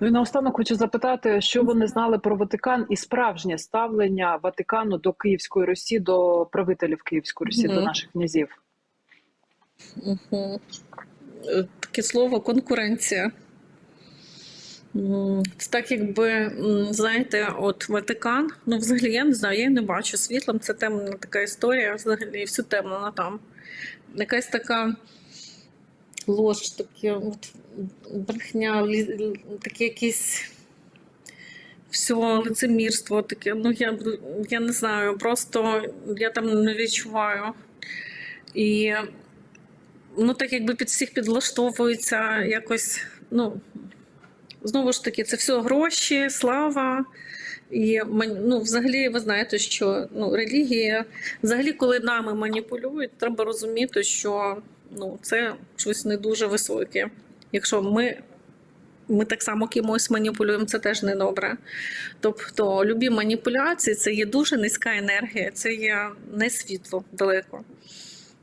Ну і наостанок хочу запитати, що вони знали про Ватикан і справжнє ставлення Ватикану до Київської Русі, до правителів Київської Русі, Мгм. до наших князів. Угу. Таке слово конкуренція. Це так, якби, знаєте, от Ватикан, ну, взагалі, я не знаю, я не бачу світлом, це темна така історія, взагалі, все темно там. Якась така ложь, таке, от, брехня, таке якесь все, лицемірство таке. Ну, я, я не знаю, просто я там не відчуваю. І ну, так якби під всіх підлаштовується якось, ну, знову ж таки, це все гроші, слава. І ну, взагалі, ви знаєте, що ну, релігія, взагалі, коли нами маніпулюють, треба розуміти, що ну, це щось не дуже високе. Якщо ми, ми так само кимось маніпулюємо, це теж не добре. Тобто, любі маніпуляції це є дуже низька енергія, це є не світло далеко.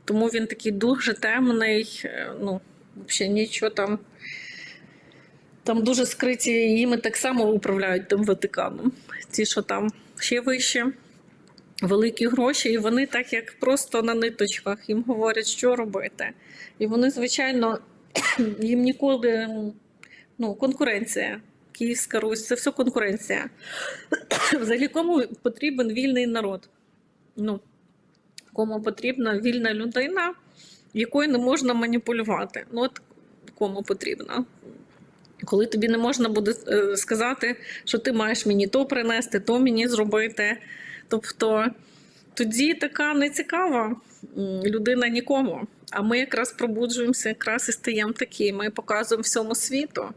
Тому він такий дуже темний, е, ну, взагалі нічого там. Там дуже скриті їми так само управляють тим Ватиканом. Ті, що там ще вище, великі гроші, і вони так як просто на ниточках їм говорять, що робити. І вони, звичайно, їм ніколи ну, конкуренція. Київська Русь, це все конкуренція. Взагалі, кому потрібен вільний народ? Ну, кому потрібна вільна людина, якою не можна маніпулювати. Ну, от кому потрібна. Коли тобі не можна буде е, сказати, що ти маєш мені то принести, то мені зробити. Тобто тоді така нецікава людина нікому. А ми якраз пробуджуємося, якраз і стаємо такі. Ми показуємо всьому світу,